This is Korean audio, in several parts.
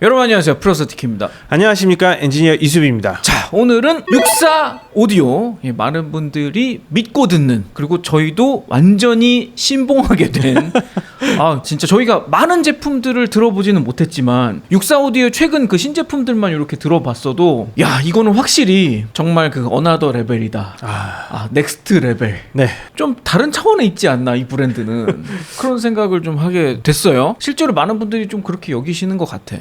여러분 안녕하세요 프로스티키입니다 안녕하십니까 엔지니어 이수빈입니다. 자 오늘은 64 오디오 예, 많은 분들이 믿고 듣는 그리고 저희도 완전히 신봉하게 된 아 진짜 저희가 많은 제품들을 들어보지는 못했지만 64 오디오 최근 그 신제품들만 이렇게 들어봤어도 야 이거는 확실히 정말 그 어나더 레벨이다 아, 아 넥스트 레벨 네. 좀 다른 차원에 있지 않나 이 브랜드는 그런 생각을 좀 하게 됐어요. 실제로 많은 분들이 좀 그렇게 여기시는 것 같아.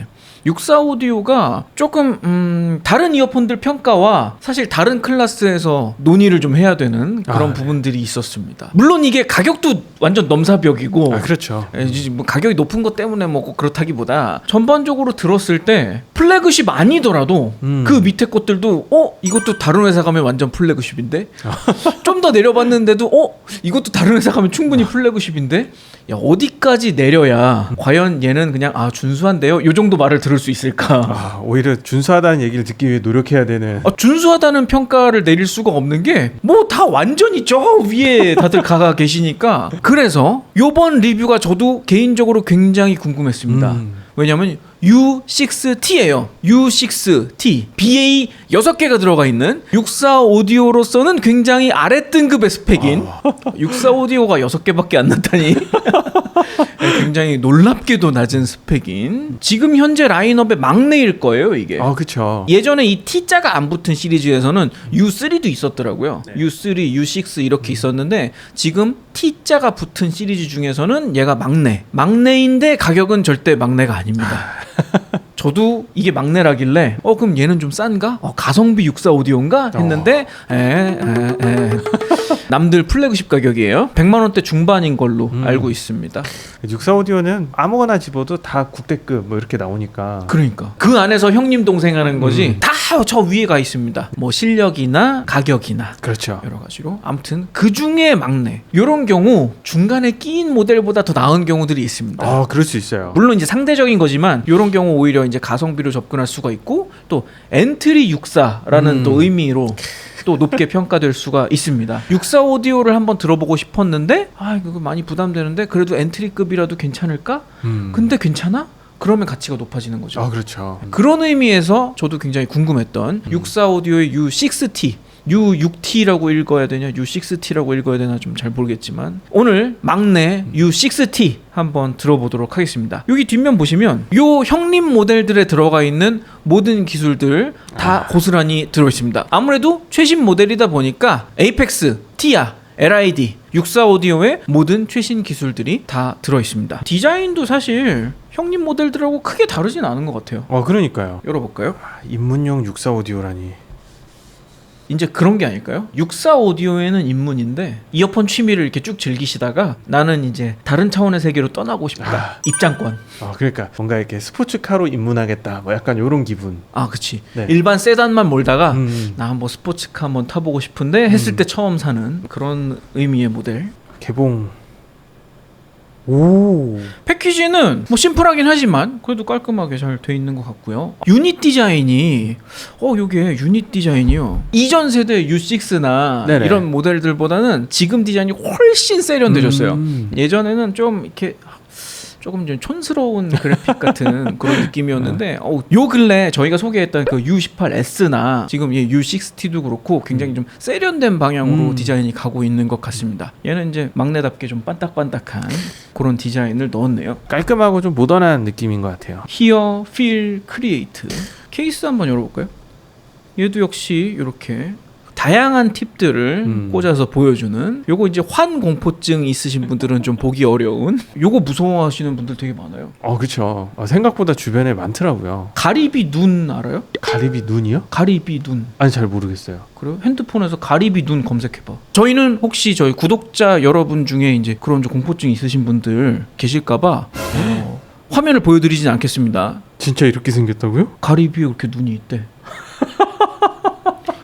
64 오디오가 조금 음, 다른 이어폰들 평가와 사실 다른 클래스에서 논의를 좀 해야 되는 그런 아, 네. 부분들이 있었습니다. 물론 이게 가격도 완전 넘사벽이고 아 그렇죠. 에, 이제 뭐 가격이 높은 것 때문에 뭐꼭 그렇다기보다 전반적으로 들었을 때 플래그십 아니더라도 음. 그 밑에 것들도 어 이것도 다른 회사 가면 완전 플래그십인데 좀 더 내려봤는데도 어 이것도 다른 회사 가면 충분히 플래그십인데 야 어디까지 내려야 과연 얘는 그냥 아 준수한데요 요 정도 말을 들을 수 있을까 아 오히려 준수하다는 얘기를 듣기 위해 노력해야 되는. 아, 준수하다는 평가를 내릴 수가 없는 게 뭐 다 완전히 저 위에 다들 가가 계시니까 그래서 요번 리뷰가 저도 개인적으로 굉장히 궁금했습니다. 음. 왜냐면 U6T예요. U6T. BA 6개가 들어가 있는 64 오디오로서는 굉장히 아래 등급의 스펙인 64 오디오가 6개밖에 안 났다니. 네, 굉장히 놀랍게도 낮은 스펙인 지금 현재 라인업의 막내일 거예요 이게. 아 그렇죠. 예전에 이 T자가 안 붙은 시리즈에서는 U3도 있었더라고요. U3, U6 이렇게 있었는데 지금 T자가 붙은 시리즈 중에서는 얘가 막내. 막내인데 가격은 절대 막내가 아닙니다. 저도 이게 막내라길래 어 그럼 얘는 좀 싼가? 어, 가성비 64 오디오인가? 했는데 에, 에, 에. 남들 플래그십 가격이에요. 100만 원대 중반인 걸로 음. 알고 있습니다. 64 오디오는 아무거나 집어도 다 국대급 뭐 이렇게 나오니까. 그러니까 그 안에서 형님 동생 하는 거지 음. 다저 위에 가 있습니다. 뭐 실력이나 가격이나 그렇죠. 여러 가지로 아무튼 그 중에 막내 이런 경우 중간에 끼인 모델보다 더 나은 경우들이 있습니다. 아 그럴 수 있어요. 물론 이제 상대적인 거지만 이런 경우 오히려 이제 가성비로 접근할 수가 있고 또 엔트리 64라는 음. 또 의미로 또 높게 평가될 수가 있습니다. 64 오디오를 한번 들어보고 싶었는데 아 이거 많이 부담되는데 그래도 엔트리급이라도 괜찮을까? 음. 근데 괜찮아? 그러면 가치가 높아지는 거죠. 아 그렇죠. 그런 의미에서 저도 굉장히 궁금했던 64 오디오의 U6T U6T라고 읽어야 되냐 U6T라고 읽어야 되나 좀 잘 모르겠지만 오늘 막내 U6T 한번 들어보도록 하겠습니다. 여기 뒷면 보시면 요 형님 모델들에 들어가 있는 모든 기술들 다 고스란히 들어 있습니다. 아무래도 최신 모델이다 보니까 에이펙스, 티아, LID, 64 오디오의 모든 최신 기술들이 다 들어 있습니다. 디자인도 사실 형님 모델들하고 크게 다르진 않은 것 같아요. 어 그러니까요. 열어볼까요? 아, 입문용 64 오디오라니. 이제 그런 게 아닐까요? 64 오디오에는 입문인데 이어폰 취미를 이렇게 쭉 즐기시다가 나는 이제 다른 차원의 세계로 떠나고 싶다. 아. 입장권. 아 그러니까 뭔가 이렇게 스포츠카로 입문하겠다. 뭐 약간 요런 기분. 아, 그치. 네. 일반 세단만 몰다가 음. 나 한번 스포츠카 한번 타보고 싶은데 했을 때 처음 사는 그런 의미의 모델. 개봉. 오. 패키지는 뭐 심플하긴 하지만 그래도 깔끔하게 잘 돼 있는 것 같고요. 유닛 디자인이 어 요게 유닛 디자인이요. 이전 세대 U6나 네네. 이런 모델들보다는 지금 디자인이 훨씬 세련되졌어요. 음. 예전에는 좀 이렇게 조금 좀 촌스러운 그래픽 같은 그런 느낌이었는데 어, 요 근래 저희가 소개했던 그 U18S나 지금 이 U60T도 그렇고 굉장히 좀 세련된 방향으로 음. 디자인이 가고 있는 것 같습니다. 얘는 이제 막내답게 좀 반딱반딱한 그런 디자인을 넣었네요. 깔끔하고 좀 모던한 느낌인 것 같아요. Hear, Feel, Create 케이스 한번 열어볼까요? 얘도 역시 이렇게 다양한 팁들을 음. 꽂아서 보여주는 요거 이제 환 공포증 있으신 분들은 좀 보기 어려운 요거 무서워하시는 분들 되게 많아요 어 그렇죠. 어, 생각보다 주변에 많더라고요. 가리비 눈 알아요? 가리비 눈이요? 가리비 눈 아니 잘 모르겠어요. 그래요? 핸드폰에서 가리비 눈 검색해봐 저희는 혹시 저희 구독자 여러분 중에 이제 그런 좀 공포증 있으신 분들 계실까봐 어, 화면을 보여드리진 않겠습니다 진짜 이렇게 생겼다고요? 가리비에 그렇게 눈이 있대.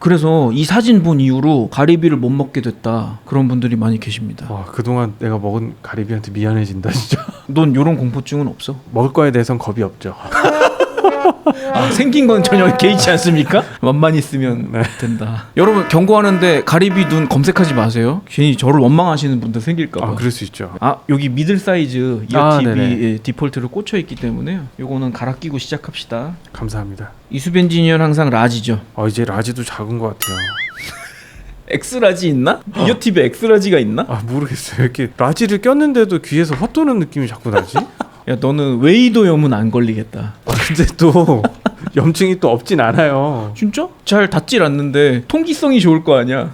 그래서 이 사진 본 이후로 가리비를 못 먹게 됐다. 그런 분들이 많이 계십니다. 와 그동안 내가 먹은 가리비한테 미안해진다 진짜. 넌 요런 공포증은 없어? 먹을 거에 대해선 겁이 없죠. 아, 생긴 건 전혀 개의치 않습니까? 맛만 있으면 네. 된다. 여러분 경고하는데 가리비 눈 검색하지 마세요. 괜히 저를 원망하시는 분들 생길까 아 봐. 그럴 수 있죠. 아 여기 미들 사이즈 이어 아, 네네. 예, 디폴트로 꽂혀 있기 때문에요. 요거는 갈아 끼고 시작합시다. 감사합니다. 이수빈 지니어는 항상 라지죠. 어 이제 라지도 작은 것 같아요. 엑스라지 있나? 이어 TV 엑스라지가 있나? 아 모르겠어요. 이렇게 라지를 꼈는데도 귀에서 헛도는 느낌이 자꾸 나지? 야 너는 웨이도 염은 안 걸리겠다. 아 근데 또 염증이 또 없진 않아요. 진짜? 잘 닿질 않는데 통기성이 좋을 거 아니야.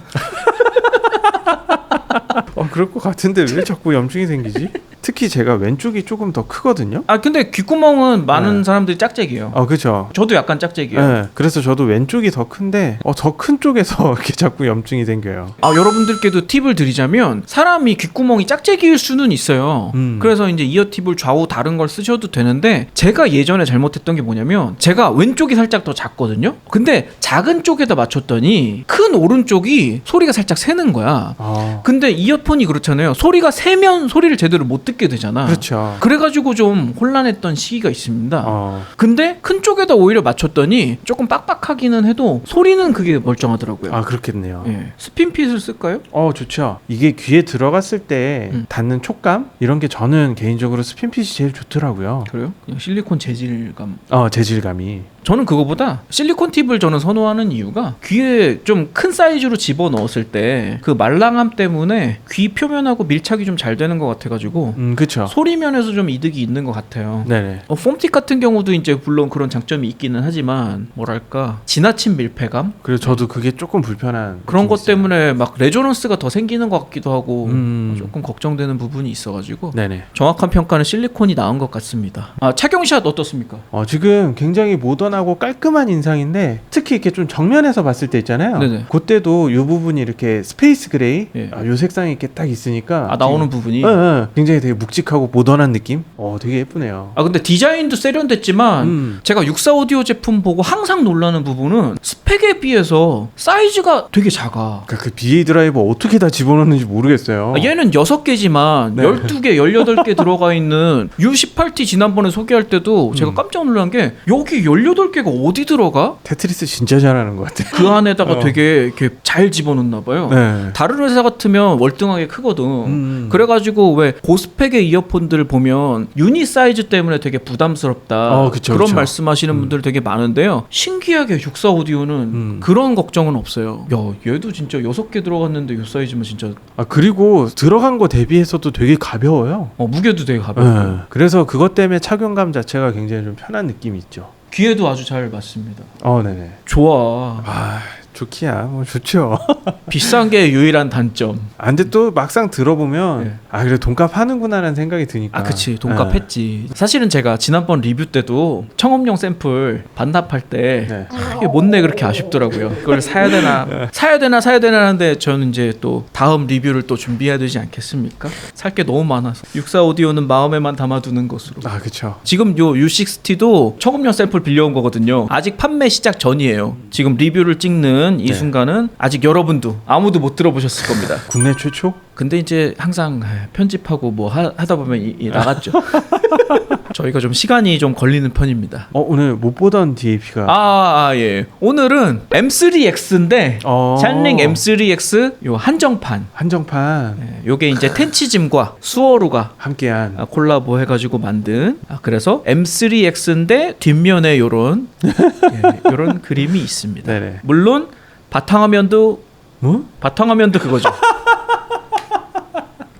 어 그럴 것 같은데 왜 자꾸 염증이 생기지? 특히 제가 왼쪽이 조금 더 크거든요. 아 근데 귓구멍은 많은 네. 사람들이 짝짝이에요. 아 그죠. 저도 약간 짝짝이에요. 네, 그래서 저도 왼쪽이 더 큰데 어, 더 큰 쪽에서 이렇게 자꾸 염증이 생겨요. 아 여러분들께도 팁을 드리자면 사람이 귓구멍이 짝짝이일 수는 있어요. 음. 그래서 이제 이어팁을 좌우 다른 걸 쓰셔도 되는데 제가 예전에 잘못했던 게 뭐냐면 제가 왼쪽이 살짝 더 작거든요. 근데 작은 쪽에다 맞췄더니 큰 오른쪽이 소리가 살짝 새는 거야. 아 근데 이어폰이 그렇잖아요. 소리가 새면 소리를 제대로 못 듣게 되잖아. 그렇죠. 그래가지고 좀 혼란했던 시기가 있습니다. 어, 근데 큰 쪽에다 오히려 맞췄더니 조금 빡빡하기는 해도 소리는 그게 멀쩡하더라고요. 아 그렇겠네요. 예. 스핀핏을 쓸까요? 어 좋죠. 이게 귀에 들어갔을 때 음. 닿는 촉감 이런 게 저는 개인적으로 스핀핏이 제일 좋더라고요. 그래요? 그냥 실리콘 재질감. 어 재질감이. 저는 그거보다 실리콘 팁을 저는 선호하는 이유가 귀에 좀 큰 사이즈로 집어 넣었을 때 그 말랑함 때문에 귀 표면하고 밀착이 좀 잘 되는 것 같아가지고 음 그쵸. 소리 면에서 좀 이득이 있는 것 같아요. 네네. 어, 폼팁 같은 경우도 이제 물론 그런 장점이 있기는 하지만 뭐랄까 지나친 밀폐감 그리고 저도 그게 조금 불편한 그런 느낌이 것 있어요. 때문에 막 레조넌스가 더 생기는 것 같기도 하고 음. 조금 걱정되는 부분이 있어가지고 네네. 정확한 평가는 실리콘이 나은 것 같습니다. 아 착용샷 어떻습니까? 어, 지금 굉장히 모던 하고 깔끔한 인상인데 특히 이렇게 좀 정면에서 봤을 때 있잖아요. 네네. 그때도 이 부분이 이렇게 스페이스 그레이 예. 아, 요 색상이 이렇게 딱 있으니까 아 나오는 지금- 부분이 예, 예. 굉장히 되게 묵직하고 모던한 느낌. 어 되게 예쁘네요. 아 근데 디자인도 세련됐지만 음. 제가 64 오디오 제품 보고 항상 놀라는 부분은 스펙에 비해서 사이즈가 되게 작아. 그러니까 그 BA 드라이버 어떻게 다 집어넣는지 모르겠어요. 아, 얘는 6개지만 네. 12개, 18개 들어가 있는 U18T 지난번에 소개할 때도 제가 음. 깜짝 놀란 게 여기 18 개가 어디 들어가? 테트리스 진짜 잘하는 것 같아. 그 안에다가 어. 되게 이렇게 잘 집어넣나 봐요. 네. 다른 회사 같으면 월등하게 크거든. 음. 그래가지고 왜 고스펙의 이어폰들 보면 유니 사이즈 때문에 되게 부담스럽다. 어, 그쵸, 런 그쵸. 말씀하시는 음. 분들 되게 많은데요. 신기하게 64 오디오는 음. 그런 걱정은 없어요. 야, 얘도 진짜 여섯 개 들어갔는데 요 사이즈면 진짜 아 그리고 들어간 거 대비해서도 되게 가벼워요. 어, 무게도 되게 가볍고 네. 그래서 그것 때문에 착용감 자체가 굉장히 좀 편한 느낌이 있죠. 귀에도 아주 잘 맞습니다. 어, 네네. 좋아. 아 좋기야 뭐 좋죠. 비싼 게 유일한 단점. 아, 근데 또 막상 들어보면 네. 아 그래 돈값 하는구나라는 생각이 드니까. 아, 그치. 돈값 네. 했지. 사실은 제가 지난번 리뷰 때도 청업용 샘플 반납할 때 네. 이게 못내 그렇게 아쉽더라고요. 그걸 사야 되나 사야 되나 사야 되나 하는데 저는 이제 또 다음 리뷰를 또 준비해야 되지 않겠습니까? 살 게 너무 많아서 64 오디오는 마음에만 담아두는 것으로. 아 그쵸. 지금 요 U60T도 청업용 샘플 빌려온 거거든요. 아직 판매 시작 전이에요. 지금 리뷰를 찍는 이 네. 순간은 아직 여러분도 아무도 못 들어보셨을 겁니다. 국내 최초? 근데 이제 항상 편집하고 뭐 하, 다 보면 이, 이 나갔죠. 저희가 좀 시간이 좀 걸리는 편입니다. 어 오늘 못 보던 DAP가. 아, 아, 예. 오늘은 M3X인데 어. 잔링 M3X 요 한정판. 한정판 예, 요게 이제 텐치즘과 수어루가 함께한. 아, 콜라보 해가지고 만든 아, 그래서 M3X인데 뒷면에 요런 예, 요런 그림이 있습니다. 네네. 물론 바탕화면도 뭐? 바탕화면도 그거죠.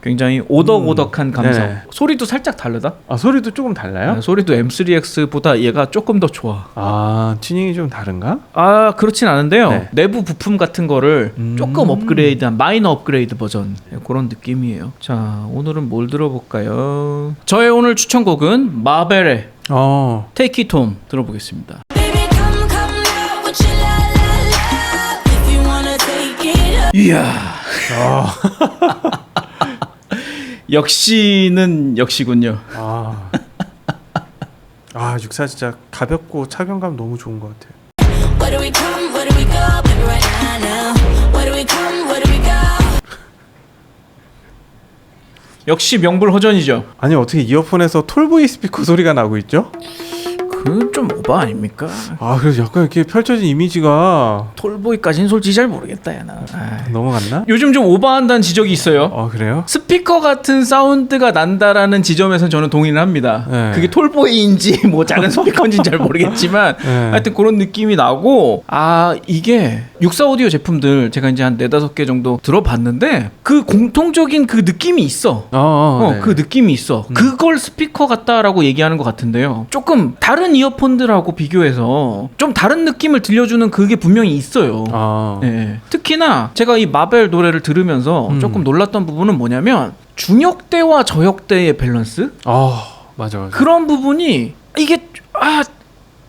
굉장히 오덕오덕한 감성. 네네. 소리도 살짝 다르다. 아 소리도 조금 달라요? 아, 소리도 M3X보다 얘가 조금 더 좋아. 아 튜닝이 좀 다른가? 아 그렇진 않은데요. 네. 내부 부품 같은 거를 음. 조금 업그레이드한 마이너 업그레이드 버전 네, 그런 느낌이에요. 자 오늘은 뭘 들어볼까요? 저의 오늘 추천곡은 마벨의 어. Take It Home 들어보겠습니다. 이야 아. 역시는 역시군요. 아. 아 육사 진짜 가볍고 착용감 너무 좋은 것 같아요. Where do we come? Where do we go? Baby, right now, now. Where do we come? Where do we go? 역시 명불허전이죠. 아니 어떻게 이어폰에서 톨보이 스피커 소리가 나고 있죠? 그건 좀 오바 아닙니까? 아 그래서 약간 이렇게 펼쳐진 이미지가 톨보이까지는 솔직히 잘 모르겠다 야 나. 아이. 넘어갔나? 요즘 좀 오바한다는 지적이 있어요. 어 그래요? 스피커 같은 사운드가 난다라는 지점에서 저는 동의를 합니다. 네. 그게 톨보이인지 뭐 작은 스피커인지는 잘 모르겠지만 네. 하여튼 그런 느낌이 나고 아 이게 육사 오디오 제품들 제가 이제 한 네다섯 개 정도 들어봤는데 그 공통적인 그 느낌이 있어. 어, 어, 어, 네. 그 느낌이 있어. 그걸 스피커 같다라고 얘기하는 것 같은데요. 조금 다른 이어폰들하고 비교해서 좀 다른 느낌을 들려주는 그게 분명히 있어요. 아, 네. 특히나 제가 이 마벨 노래를 들으면서 음. 조금 놀랐던 부분은 뭐냐면 중역대와 저역대의 밸런스 아 맞아 맞아. 그런 부분이 이게 아.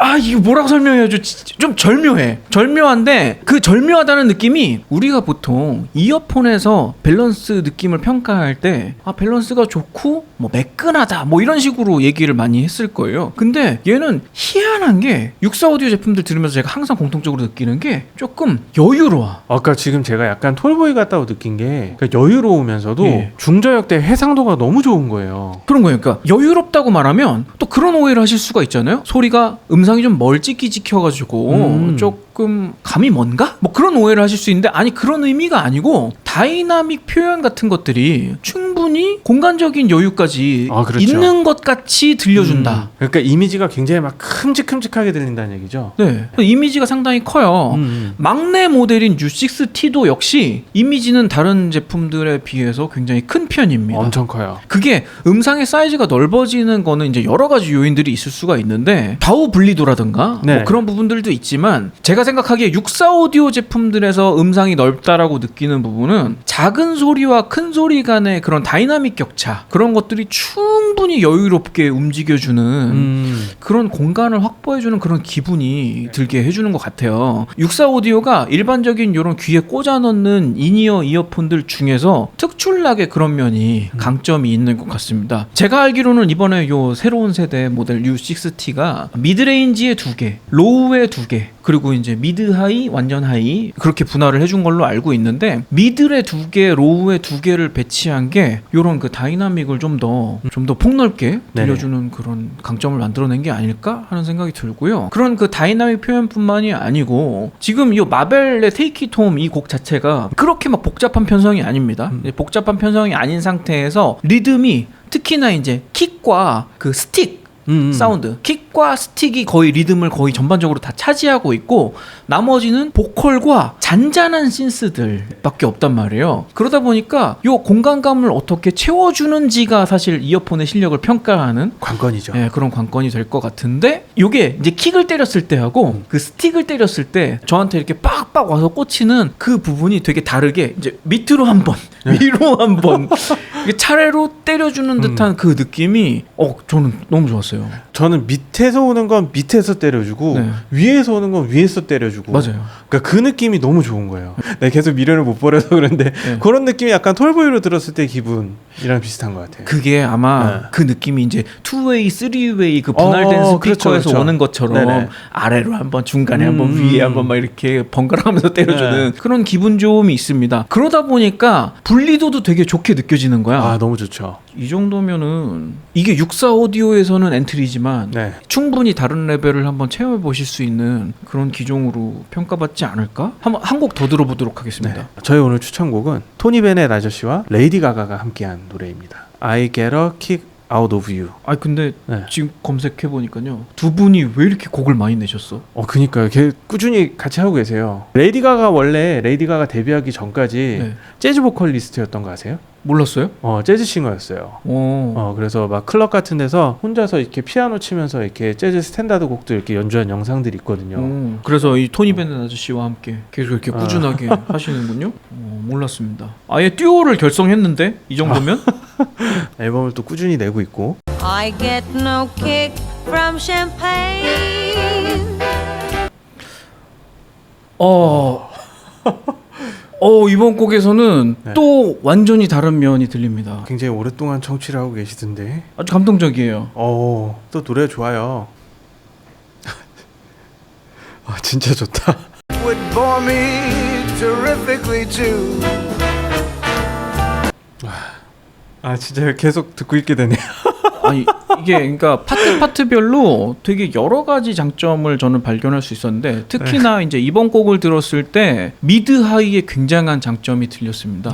아 이거 뭐라고 설명해야죠? 지- 좀 절묘해. 절묘한데 그 절묘하다는 느낌이 우리가 보통 이어폰에서 밸런스 느낌을 평가할 때 아 밸런스가 좋고 뭐 매끈하다 뭐 이런 식으로 얘기를 많이 했을 거예요. 근데 얘는 희한한 게 육사 오디오 제품들 들으면서 제가 항상 공통적으로 느끼는 게 조금 여유로워. 아까 지금 제가 약간 톨보이 같다고 느낀 게 그러니까 여유로우면서도 예. 중저역 대 해상도가 너무 좋은 거예요. 그런 거예요. 그러니까 여유롭다고 말하면 또 그런 오해를 하실 수가 있잖아요. 소리가 음상 이 좀 멀찍이 찍혀가지고 음. 조금 감이 뭔가? 뭐 그런 오해를 하실 수 있는데 아니 그런 의미가 아니고 다이나믹 표현 같은 것들이 충분히 공간적인 여유까지 아, 그렇죠. 있는 것 같이 들려준다. 음. 그러니까 이미지가 굉장히 막 큼직큼직하게 들린다는 얘기죠. 네, 이미지가 상당히 커요. 음. 막내 모델인 U6T도 역시 이미지는 다른 제품들에 비해서 굉장히 큰 편입니다. 엄청 커요. 그게 음상의 사이즈가 넓어지는 거는 이제 여러 가지 요인들이 있을 수가 있는데 좌우 분리도라든가 네. 뭐 그런 부분들도 있지만 제가 생각하기에 64 오디오 제품들에서 음상이 넓다라고 느끼는 부분은 작은 소리와 큰 소리 간의 그런 다이나믹 격차 그런 것들이 충분히 여유롭게 움직여주는 음. 그런 공간을 확보해주는 그런 기분이 들게 해주는 것 같아요. 64 오디오가 일반적인 이런 귀에 꽂아 넣는 인이어 이어폰들 중에서 특출나게 그런 면이 강점이 있는 것 같습니다. 제가 알기로는 이번에 요 새로운 세대 모델 U6T가 미드레인지에 두 개, 로우에 두 개, 그리고 이제 미드 하이, 완전 하이 그렇게 분할을 해준 걸로 알고 있는데 미들에 두 개, 로우에 두 개를 배치한 게 요런 그 다이나믹을 좀 더 좀 더 폭넓게 네네. 들려주는 그런 강점을 만들어낸 게 아닐까 하는 생각이 들고요. 그런 그 다이나믹 표현뿐만이 아니고 지금 이 마벨의 테이키 톰 이 곡 자체가 그렇게 막 복잡한 편성이 아닙니다. 음. 이제 복잡한 편성이 아닌 상태에서 리듬이 특히나 이제 킥과 그 스틱 음. 사운드 킥과 스틱이 거의 리듬을 거의 전반적으로 다 차지하고 있고 나머지는 보컬과 잔잔한 신스들밖에 없단 말이에요 그러다 보니까 요 공간감을 어떻게 채워주는지가 사실 이어폰의 실력을 평가하는 관건이죠. 예, 그런 관건이 될 것 같은데 요게 이제 킥을 때렸을 때하고 그 스틱을 때렸을 때 저한테 이렇게 빡빡 와서 꽂히는 그 부분이 되게 다르게 이제 밑으로 한 번, 위로 한 번, 이게 차례로 때려주는 듯한 그 느낌이 어 저는 너무 좋았어요. do. 저는 밑에서 오는 건 밑에서 때려주고 네. 위에서 오는 건 위에서 때려주고 맞아요. 그러니까 그 느낌이 너무 좋은 거예요. 내가 계속 미련을 못 버려서 그런데 네. 그런 느낌이 약간 톨보이로 들었을 때 기분이랑 비슷한 것 같아요. 그게 아마 네. 그 느낌이 이제 투웨이, 쓰리웨이 그 분할된 어, 스피커에서 그렇죠, 그렇죠. 오는 것처럼 네네. 아래로 한번 중간에 음. 한번 위에 한번 막 이렇게 번갈아가면서 때려주는 그런 기분 좋음이 있습니다. 그러다 보니까 분리도도 되게 좋게 느껴지는 거야. 아 너무 좋죠. 이 정도면은 이게 64 오디오에서는 엔트리지만 네. 충분히 다른 레벨을 한번 체험해 보실 수 있는 그런 기종으로 평가받지 않을까? 한번 한 곡 더 들어보도록 하겠습니다. 네. 저희 오늘 추천곡은 토니 베넷 아저씨와 레이디 가가가 함께한 노래입니다. I get a kick out of you. 아 근데 네. 지금 검색해 보니까요 두 분이 왜 이렇게 곡을 많이 내셨어? 어 그니까요. 걔 꾸준히 같이 하고 계세요. 레이디 가가 원래 레이디 가가 데뷔하기 전까지 네. 재즈 보컬리스트였던 거 아세요? 몰랐어요? 어 재즈 싱어였어요. 어. 어 그래서 막 클럽 같은 데서 혼자서 이렇게 피아노 치면서 이렇게 재즈 스탠다드 곡도 이렇게 연주한 영상들이 있거든요. 어, 그래서 이 토니 베넷 아저씨와 함께 계속 이렇게 아. 꾸준하게 하시는군요. 어, 몰랐습니다. 아예 듀오를 결성했는데 이 정도면? 앨범을 또 꾸준히 내고 있고 I get no kick from champagne. 어. 어 이번 곡에서는 네. 또 완전히 다른 면이 들립니다. 굉장히 오랫동안 청취를 하고 계시던데. 아주 감동적이에요. 어, 또 노래 좋아요. 아, 진짜 좋다. would bore me terrifically too. 아, 진짜 계속 듣고 있게 되네요. 아니 이게 그러니까 파트 파트별로 되게 여러 가지 장점을 저는 발견할 수 있었는데 특히나 이제 이번 곡을 들었을 때 미드 하이의 굉장한 장점이 들렸습니다.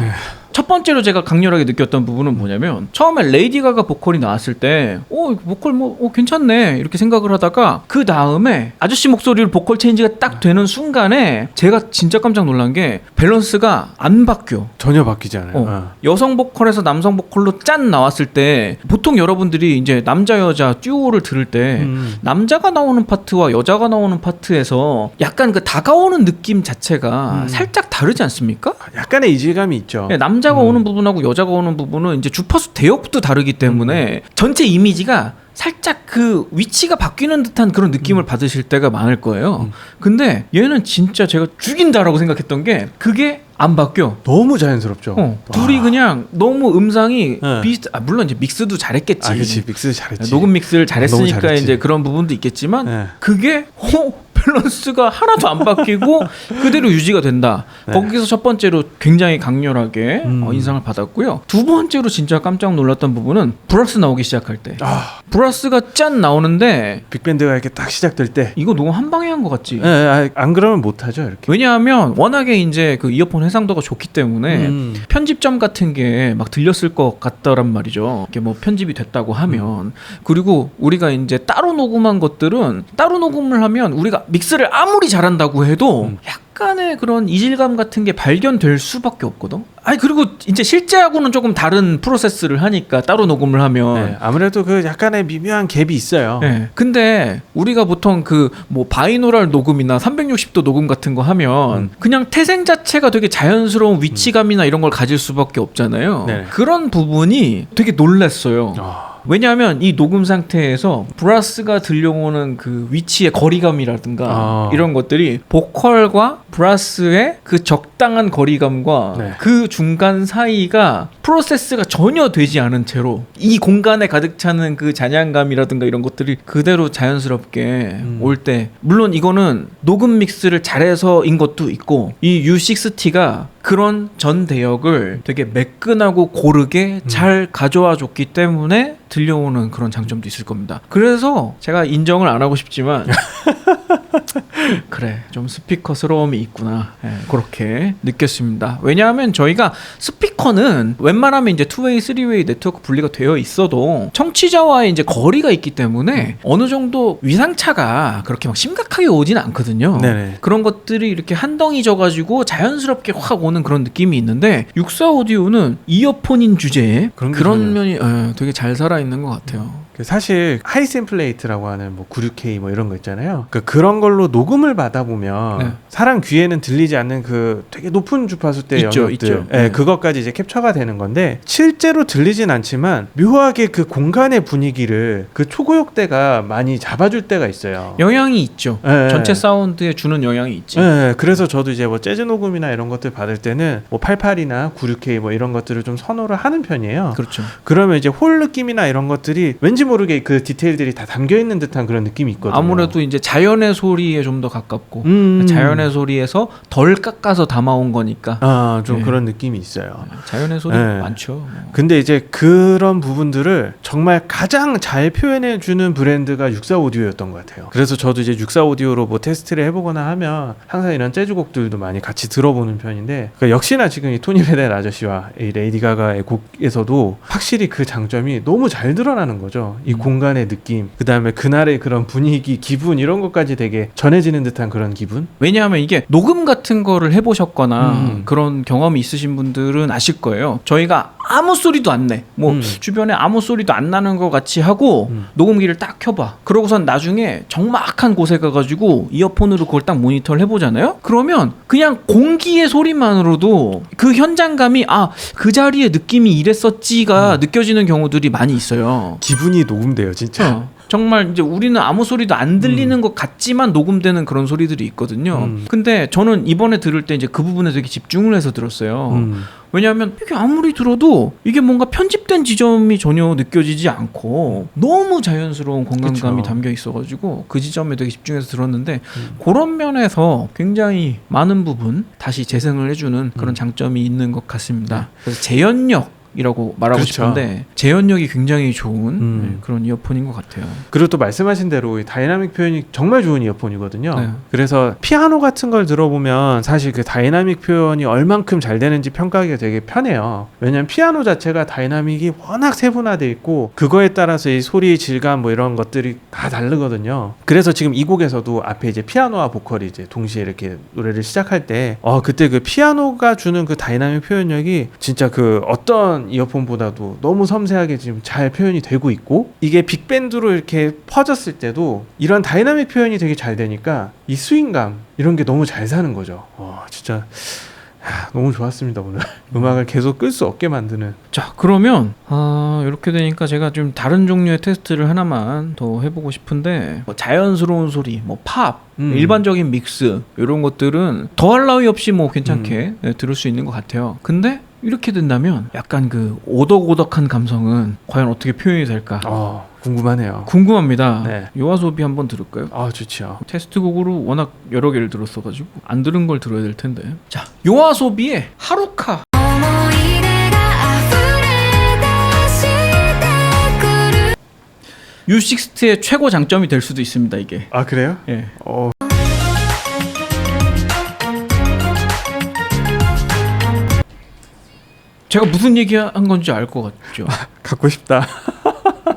첫 번째로 제가 강렬하게 느꼈던 부분은 뭐냐면 처음에 레이디 가가 보컬이 나왔을 때 어, 보컬 뭐 어, 괜찮네 이렇게 생각을 하다가 그 다음에 아저씨 목소리로 보컬 체인지가 딱 되는 순간에 제가 진짜 깜짝 놀란 게 밸런스가 안 바뀌어. 전혀 바뀌지 않아요. 어. 어. 여성 보컬에서 남성 보컬로 짠 나왔을 때 보통 여러분들이 이제 남자 여자 듀오를 들을 때 음. 남자가 나오는 파트와 여자가 나오는 파트에서 약간 그 다가오는 느낌 자체가 음. 살짝 다르지 않습니까? 약간의 이질감이 있죠. 네, 남자 가 음. 오는 부분하고 여자가 오는 부분은 이제 주파수 대역도 다르기 때문에 음. 전체 이미지가 살짝 그 위치가 바뀌는 듯한 그런 느낌을 받으실 때가 많을 거예요. 음. 근데 얘는 진짜 제가 죽인다라고 생각했던 게 그게 안 바뀌어. 너무 자연스럽죠. 어, 와. 둘이 그냥 너무 음상이 네. 비슷. 아, 물론 이제 믹스도 잘했겠지. 아, 그렇지 믹스 잘했지. 녹음 믹스를 너무 잘했으니까. 이제 그런 부분도 있겠지만 네. 그게 어 밸런스가 하나도 안 바뀌고 그대로 유지가 된다. 네. 거기서 첫 번째로 굉장히 강렬하게 음. 어, 인상을 받았고요. 두 번째로 진짜 깜짝 놀랐던 부분은 브라스 나오기 시작할 때. 아, 브라스가 짠 나오는데 빅밴드가 이렇게 딱 시작될 때, 이거 녹음 한 방에 한 것 같지. 예, 예, 안 그러면 못 하죠 이렇게. 왜냐하면 워낙에 이제 그 이어폰 해상도가 좋기 때문에 음. 편집점 같은 게 막 들렸을 것 같다란 말이죠. 이게 뭐 편집이 됐다고 하면 그리고 우리가 이제 따로 녹음한 것들은 따로 녹음을 하면 우리가 믹스를 아무리 잘한다고 해도 음. 약간의 그런 이질감 같은 게 발견될 수밖에 없거든. 아니 그리고 이제 실제하고는 조금 다른 프로세스를 하니까 따로 녹음을 하면 네, 아무래도 그 약간의 미묘한 갭이 있어요. 네. 근데 우리가 보통 그 뭐 바이노랄 녹음이나 360도 녹음 같은 거 하면 음. 그냥 태생 자체가 되게 자연스러운 위치감이나 이런 걸 가질 수밖에 없잖아요. 네. 그런 부분이 되게 놀랐어요. 아, 왜냐하면 이 녹음 상태에서 브라스가 들려오는 그 위치의 거리감이라든가 아. 이런 것들이 보컬과 브라스의 그 적 당한 거리감과 네. 그 중간 사이가 프로세스가 전혀 되지 않은 채로 이 공간에 가득 차는 그 잔향감이라든가 이런 것들이 그대로 자연스럽게 음. 올때 물론 이거는 녹음 믹스를 잘해서인 것도 있고 이 U60T가 그런 전 대역을 되게 매끈하고 고르게 음. 잘 가져와 줬기 때문에 들려오는 그런 장점도 있을 겁니다. 그래서 제가 인정을 안 하고 싶지만 그래 좀 스피커스러움이 있구나 예, 그렇게 느꼈습니다. 왜냐하면 저희가 스피커는 웬만하면 이제 투웨이, 쓰리웨이 네트워크 분리가 되어 있어도 청취자와의 이제 거리가 있기 때문에 어느 정도 위상차가 그렇게 막 심각하게 오진 않거든요. 네네. 그런 것들이 이렇게 한 덩이 져가지고 자연스럽게 확 오는 그런 느낌이 있는데 육사 오디오는 이어폰인 주제에 그런 그런, 면이 예, 되게 잘 살아 있는 것 같아요. 그 사실 하이 샘플레이트라고 하는 뭐 96K 뭐 이런 거 있잖아요. 그 그런 걸로 녹음을 받아 보면 네. 사람 귀에는 들리지 않는 그 되게 높은 주파수 대 있죠, 영역들, 있죠. 예, 네. 그것까지 이제 캡처가 되는 건데 실제로 들리진 않지만 묘하게 그 공간의 분위기를 그 초고역대가 많이 잡아줄 때가 있어요. 영향이 있죠. 예, 전체 예. 사운드에 주는 영향이 있지. 예, 예. 그래서 저도 이제 뭐 재즈 녹음이나 이런 것들 받을 때는 뭐 88이나 96K 뭐 이런 것들을 좀 선호를 하는 편이에요. 그렇죠. 그러면 이제 홀 느낌이나 이런 것들이 왠지 모르게 그 디테일들이 다 담겨 있는 듯한 그런 느낌이 있거든요. 아무래도 이제 자연의 소리에 좀 더 가깝고 음. 자연의 소리에서 덜 깎아서 담아온 거니까 아, 좀 네. 그런 느낌이 있어요. 자연의 소리 네. 많죠. 뭐. 근데 이제 그런 부분들을 정말 가장 잘 표현해 주는 브랜드가 육사 오디오였던 것 같아요. 그래서 저도 이제 육사 오디오로 뭐 테스트를 해보거나 하면 항상 이런 재즈곡들도 많이 같이 들어보는 편인데 그러니까 역시나 지금 이 토니 베넷 아저씨와 이 레이디 가가의 곡에서도 확실히 그 장점이 너무 잘 드러나는 거죠. 이 음. 공간의 느낌, 그 다음에 그날의 그런 분위기, 기분 이런 것까지 되게 전해지는 듯한 그런 기분. 왜냐하면 이게 녹음 같은 거를 해보셨거나 음. 그런 경험이 있으신 분들은 아실 거예요. 저희가 아무 소리도 안 내. 뭐 음. 주변에 아무 소리도 안 나는 것 같이 하고 음. 녹음기를 딱 켜봐. 그러고선 나중에 적막한 곳에 가가지고 이어폰으로 그걸 딱 모니터를 해보잖아요. 그러면 그냥 공기의 소리만으로도 그 현장감이 아 그 자리의 느낌이 이랬었지가 음. 느껴지는 경우들이 많이 있어요. 기분이 녹음돼요, 진짜. 어, 정말 이제 우리는 아무 소리도 안 들리는 것 같지만 녹음되는 그런 소리들이 있거든요. 음. 근데 저는 이번에 들을 때 이제 그 부분에 되게 집중을 해서 들었어요. 음. 왜냐하면 이게 아무리 들어도 이게 뭔가 편집된 지점이 전혀 느껴지지 않고 너무 자연스러운 공간감이 그쵸. 담겨 있어가지고 그 지점에 되게 집중해서 들었는데 음. 그런 면에서 굉장히 많은 부분 다시 재생을 해주는 그런 음. 장점이 있는 것 같습니다. 그래서 재현력 이어폰이라고 말하고 그렇죠. 싶은데 재현력이 굉장히 좋은 음. 네, 그런 이어폰인 것 같아요. 그리고 또 말씀하신 대로 이 다이나믹 표현이 정말 좋은 이어폰이거든요. 네. 그래서 피아노 같은 걸 들어보면 사실 그 다이나믹 표현이 얼만큼 잘 되는지 평가하기가 되게 편해요. 왜냐면 피아노 자체가 다이나믹이 워낙 세분화돼 있고 그거에 따라서 이 소리의 질감 뭐 이런 것들이 다 다르거든요. 그래서 지금 이 곡에서도 앞에 이제 피아노와 보컬이 이제 동시에 이렇게 노래를 시작할 때 어, 그때 그 피아노가 주는 그 다이나믹 표현력이 진짜 그 어떤 이어폰보다도 너무 섬세하게 지금 잘 표현이 되고 있고 이게 빅밴드로 이렇게 퍼졌을 때도 이런 다이나믹 표현이 되게 잘 되니까 이 스윙감 이런 게 너무 잘 사는 거죠. 와 진짜 하, 너무 좋았습니다 오늘 음악을 계속 끌 수 없게 만드는 자 그러면 아 이렇게 되니까 제가 좀 다른 종류의 테스트를 하나만 더 해보고 싶은데 뭐 자연스러운 소리, 뭐 팝, 음. 일반적인 믹스 이런 것들은 더할 나위 없이 뭐 괜찮게 네, 들을 수 있는 것 같아요. 근데 이렇게 된다면 약간 그 오덕오덕한 감성은 과연 어떻게 표현이 될까? 어, 궁금하네요. 궁금합니다. 네. 요아소비 한번 들을까요? 아 좋죠. 테스트곡으로 워낙 여러 개를 들었어가지고 안 들은 걸 들어야 될 텐데. 자, 요아소비의 하루카. 유식스트의 최고 장점이 될 수도 있습니다. 이게. 아 그래요? 예. 어, 제가 무슨 얘기한 건지 알 것 같죠. 갖고 싶다.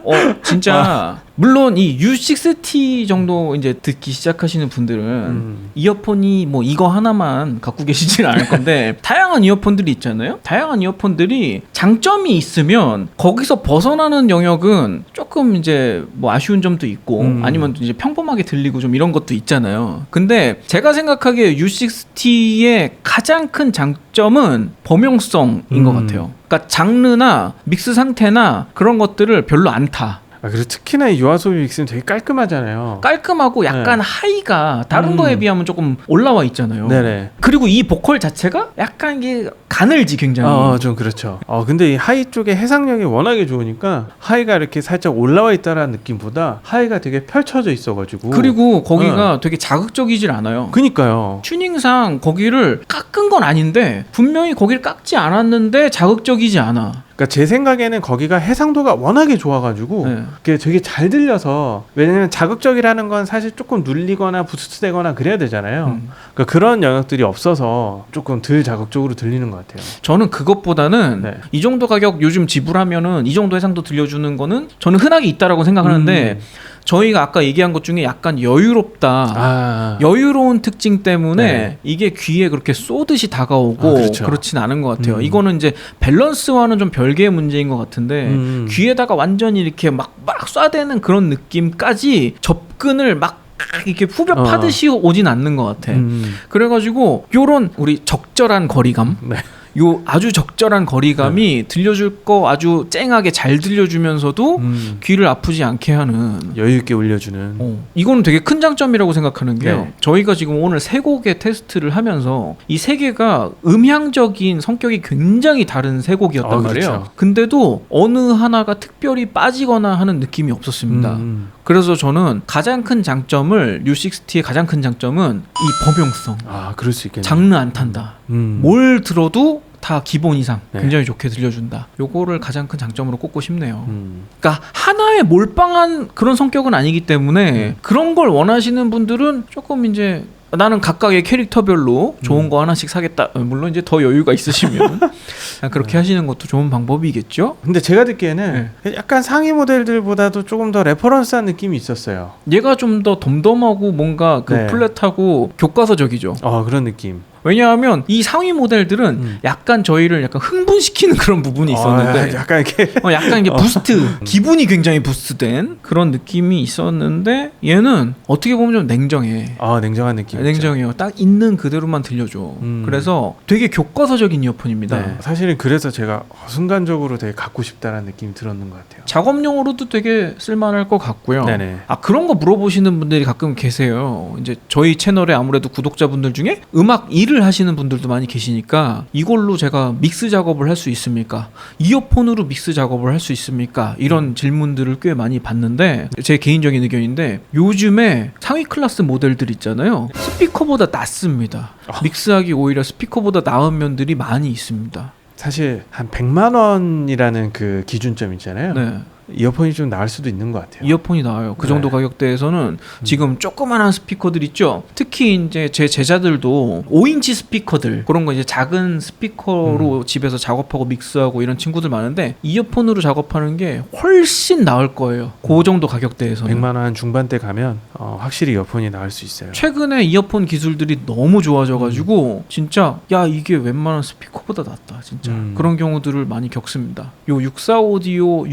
어, 진짜 물론 이 U60T 정도 이제 듣기 시작하시는 분들은 음. 이어폰이 뭐 이거 하나만 갖고 계시지는 않을 건데 다양한 이어폰들이 있잖아요. 다양한 이어폰들이 장점이 있으면 거기서 벗어나는 영역은 조금 이제 뭐 아쉬운 점도 있고 음. 아니면 이제 평범하게 들리고 좀 이런 것도 있잖아요. 근데 제가 생각하기에 U60T의 가장 큰 장점은 범용성인 음. 것 같아요. 그러니까 장르나 믹스 상태나 그런 것들을 별로 안 타. 아 그리고 특히나 이 유아소비 믹스는 되게 깔끔하잖아요. 깔끔하고 약간 네. 하이가 다른 음. 거에 비하면 조금 올라와 있잖아요. 네네. 그리고 이 보컬 자체가 약간 이게 가늘지 굉장히. 어, 좀 그렇죠. 어, 근데 이 하이 쪽에 해상력이 워낙에 좋으니까 하이가 이렇게 살짝 올라와 있다라는 느낌보다 하이가 되게 펼쳐져 있어가지고. 그리고 거기가 되게 자극적이질 않아요. 그니까요. 튜닝상 거기를 깎은 건 아닌데 분명히 거기를 깎지 않았는데 자극적이지 않아. 그러니까 제 생각에는 거기가 해상도가 워낙에 좋아가지고 네. 그게 되게 잘 들려서 왜냐면 자극적이라는 건 사실 조금 눌리거나 부스트되거나 그래야 되잖아요. 음. 그러니까 그런 영역들이 없어서 조금 덜 자극적으로 들리는 것 같아요. 저는 그것보다는 네. 이 정도 가격 요즘 지불하면은 이 정도 해상도 들려주는 거는 저는 흔하게 있다라고 생각하는데 음. 저희가 아까 얘기한 것 중에 약간 여유롭다. 아, 여유로운 특징 때문에 네. 이게 귀에 그렇게 쏘듯이 다가오고 아, 그렇죠. 그렇진 않은 것 같아요. 음. 이거는 이제 밸런스와는 좀 별개의 문제인 것 같은데 음. 귀에다가 완전히 이렇게 막 막 쏴대는 그런 느낌까지 접근을 막 이렇게 후벼 어. 파듯이 오진 않는 것 같아. 음. 그래가지고 요런 우리 적절한 거리감, 네. 요 아주 적절한 거리감이 들려줄 거 아주 쨍하게 잘 들려주면서도 음. 귀를 아프지 않게 하는 여유 있게 울려주는. 어, 이거는 되게 큰 장점이라고 생각하는 게요. 네. 저희가 지금 오늘 세 곡의 테스트를 하면서 이 세 개가 음향적인 성격이 굉장히 다른 세 곡이었단 아, 말이에요. 그렇죠. 근데도 어느 하나가 특별히 빠지거나 하는 느낌이 없었습니다. 음. 그래서 저는 가장 큰 장점을 U60의 가장 큰 장점은 이 범용성. 아, 그럴 수 있겠네요. 장르 안 탄다. 음. 뭘 들어도 다 기본 이상 네. 굉장히 좋게 들려준다. 요거를 가장 큰 장점으로 꼽고 싶네요. 음. 그러니까 하나의 몰빵한 그런 성격은 아니기 때문에 그런 걸 원하시는 분들은 조금 이제 나는 각각의 캐릭터별로 좋은 거 하나씩 사겠다. 어, 물론 이제 더 여유가 있으시면 그렇게 하시는 것도 좋은 방법이겠죠. 근데 제가 듣기에는 약간 상위 모델들보다도 조금 더 레퍼런스한 느낌이 있었어요. 얘가 좀 더 덤덤하고 뭔가 그 네. 플랫하고 교과서적이죠. 어, 그런 느낌. 왜냐하면 이 상위 모델들은 음. 약간 저희를 약간 흥분시키는 그런 부분이 있었는데 아, 약간 이렇게 어, 약간 이게 부스트 기분이 굉장히 부스트된 그런 느낌이 있었는데 얘는 어떻게 보면 좀 냉정해 아, 냉정한 느낌. 냉정해요 딱 있는 그대로만 들려줘 음. 그래서 되게 교과서적인 이어폰입니다 네. 사실은 그래서 제가 순간적으로 되게 갖고 싶다라는 느낌이 들었는 것 같아요. 작업용으로도 되게 쓸만할 것 같고요 네네. 아 그런 거 물어보시는 분들이 가끔 계세요 이제 저희 채널에 아무래도 구독자분들 중에 음악 일을 하시는 분들도 많이 계시니까 이걸로 제가 믹스 작업을 할 수 있습니까? 이어폰으로 믹스 작업을 할 수 있습니까? 이런 질문들을 꽤 많이 받는데 제 개인적인 의견인데 요즘에 상위 클래스 모델들 있잖아요. 스피커보다 낫습니다. 믹스하기 오히려 스피커보다 나은 면들이 많이 있습니다. 사실 한 100만 원이라는 그 기준점 있잖아요. 네. 이어폰이 좀 나을 수도 있는 것 같아요. 이어폰이 나와요. 그 네. 정도 가격대에서는 지금 조그만한 스피커들 있죠. 특히 이제 제 제자들도 5인치 스피커들 그런 거 이제 작은 스피커로 집에서 작업하고 믹스하고 이런 친구들 많은데 이어폰으로 작업하는 게 훨씬 나을 거예요. 그 정도 가격대에서는. 100만 원 중반대 가면 어, 확실히 이어폰이 나을 수 있어요. 최근에 이어폰 기술들이 너무 좋아져가지고 진짜 야 이게 웬만한 스피커보다 낫다 진짜 음. 그런 경우들을 많이 겪습니다. 요 64 오디오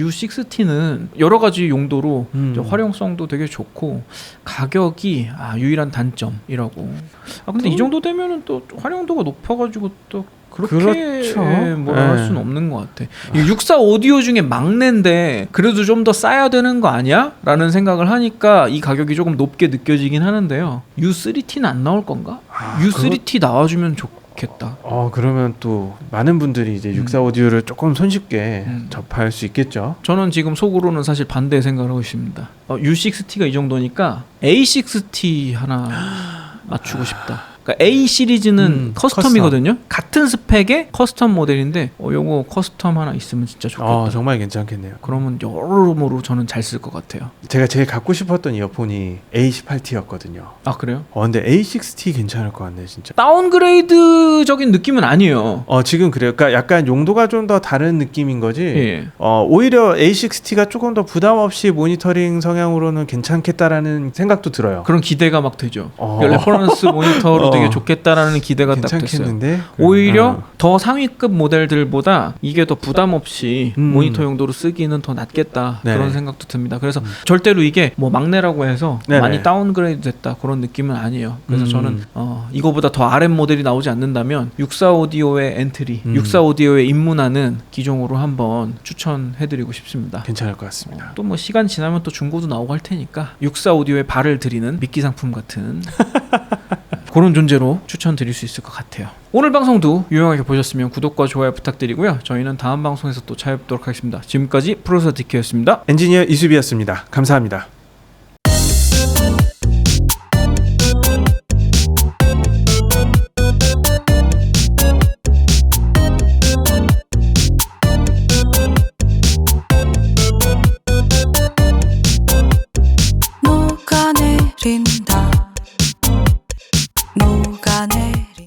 U6T는 여러 가지 용도로 음. 활용성도 되게 좋고 가격이 아 유일한 단점이라고. 아 근데 이 정도 되면은 또 활용도가 높아가지고 또 그렇게 그렇죠. 예, 뭐라 할 네. 수는 없는 것 같아. 이64 오디오 중에 막내인데 그래도 좀 더 싸야 되는 거 아니야? 라는 생각을 하니까 이 가격이 조금 높게 느껴지긴 하는데요. U3T는 안 나올 건가? 아, U3T 나와주면 좋 겠다. 어 그러면 또 많은 분들이 이제 64 오디오를 조금 손쉽게 음. 접할 수 있겠죠. 저는 지금 속으로는 사실 반대 생각을 하고 있습니다. 어, U6T가 이 정도니까 A6T 하나 맞추고 싶다. 그러니까 A 시리즈는 음, 커스텀이거든요. 같은 스펙의 커스텀 모델인데 어, 요거 커스텀 하나 있으면 진짜 좋겠다. 어 정말 괜찮겠네요. 그러면 여러모로 저는 잘 쓸 것 같아요. 제가 제일 갖고 싶었던 이어폰이 A18T였거든요. 아 그래요? 어 근데 A6T 괜찮을 것 같네 진짜. 다운그레이드적인 느낌은 아니에요. 어 지금 그래요. 그러니까 약간 용도가 좀 더 다른 느낌인 거지. 예. 어 오히려 A6T가 조금 더 부담 없이 모니터링 성향으로는 괜찮겠다라는 생각도 들어요. 그런 기대가 막 되죠. 어. 레퍼런스 모니터로 어. 되게 좋겠다라는 기대가 딱 됐어요. 괜찮겠는데 오히려 어. 더 상위급 모델들보다 이게 더 부담 없이 음. 모니터 용도로 쓰기는 더 낫겠다 네. 음. 그런 생각도 듭니다. 그래서 절대로 이게 뭐 막내라고 해서 네네. 많이 다운그레이드 됐다 그런 느낌은 아니에요. 그래서 음. 저는 어, 이거보다 더 RM 모델이 나오지 않는다면 64 오디오의 엔트리, 음. 64 오디오에 입문하는 기종으로 한번 추천해드리고 싶습니다. 괜찮을 것 같습니다. 또뭐 시간 지나면 또 중고도 나오고 할 테니까 64 오디오에 발을 들이는 미끼 상품 같은 그런 존재로 추천드릴 수 있을 것 같아요. 오늘 방송도 유용하게 보셨으면 구독과 좋아요 부탁드리고요. 저희는 다음 방송에서 또 찾아뵙도록 하겠습니다. 지금까지 프로서 디케였습니다. 엔지니어 이수비였습니다. 감사합니다.